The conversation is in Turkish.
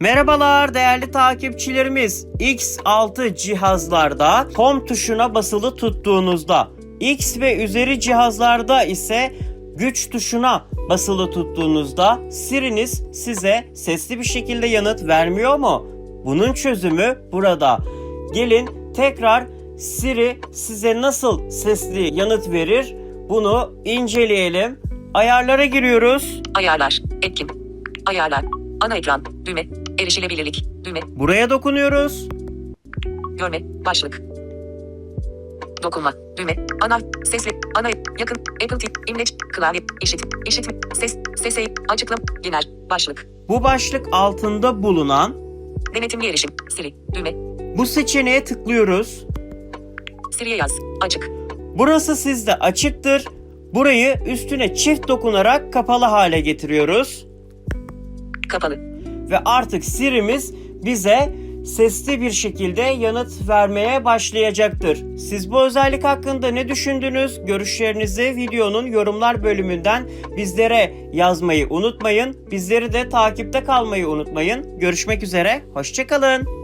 Merhabalar değerli takipçilerimiz. X6 cihazlarda Home tuşuna basılı tuttuğunuzda, X ve üzeri cihazlarda ise güç tuşuna basılı tuttuğunuzda Siri'niz size sesli bir şekilde yanıt vermiyor mu? Bunun çözümü burada. Gelin tekrar Siri size nasıl sesli yanıt verir? Bunu inceleyelim. Ayarlara giriyoruz. Ayarlar. Etkin. Ayarlar. Ana ekran. Düğme. Erişilebilirlik. Düğme. Buraya dokunuyoruz. Görme. Başlık. Dokunma. Düğme. Ana. Sesli. Ana. Yakın. Apple TV. İmleç. Klavye. İşit. İşitme. Ses. Sese. Açıklam. Genel. Başlık. Bu başlık altında bulunan Denetimli erişim. Siri. Düğme. bu seçeneğe tıklıyoruz. Siri'ye yaz. Açık. Burası sizde açıktır. Burayı üstüne çift dokunarak kapalı hale getiriyoruz. Kapalı. Ve artık Siri'miz bize sesli bir şekilde yanıt vermeye başlayacaktır. Siz bu özellik hakkında ne düşündünüz? Görüşlerinizi videonun yorumlar bölümünden bizlere yazmayı unutmayın. Bizleri de takipte kalmayı unutmayın. Görüşmek üzere, hoşçakalın.